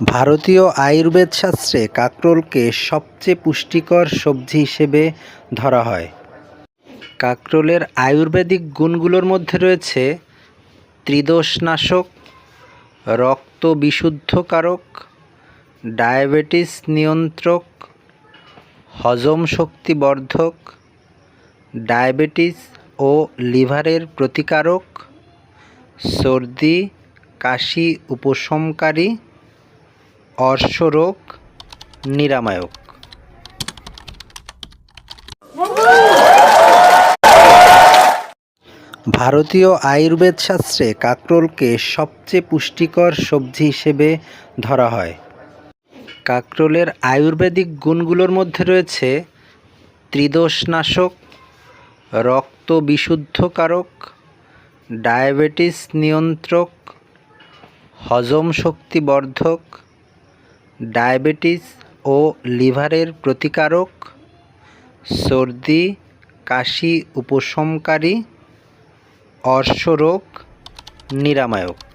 ভারতীয় আয়ুর্বেদ শাস্ত্রে কাকরোলকে সবচেয়ে পুষ্টিকর সবজি হিসেবে ধরা হয়। কাকরোলের আয়ুর্বেদিক গুণগুলোর মধ্যে রয়েছে ত্রিদোষনাশক রক্ত বিশুদ্ধকারক ডায়াবেটিস নিয়ন্ত্রক, হজম শক্তি বর্ধক ডায়াবেটিস ও লিভারের প্রতিকারক, সর্দি, কাশি উপশমকারী অর্শরোগ নিরাময়ক। ভারতীয় আয়ুর্বেদ শাস্ত্রে কাকরোলকে সবচেয়ে পুষ্টিকর সবজি হিসেবে ধরা হয়। কাকরোলের আয়ুর্বেদিক গুণগুলোর মধ্যে রয়েছে ত্রিদোষনাশক রক্ত বিশুদ্ধকারক ডায়াবেটিস নিয়ন্ত্রক, হজম শক্তি বর্ধক ডায়াবেটিস ও লিভারের প্রতিকারক সর্দি কাশি উপশমকারী অর্শরোগ নিরাময়ক।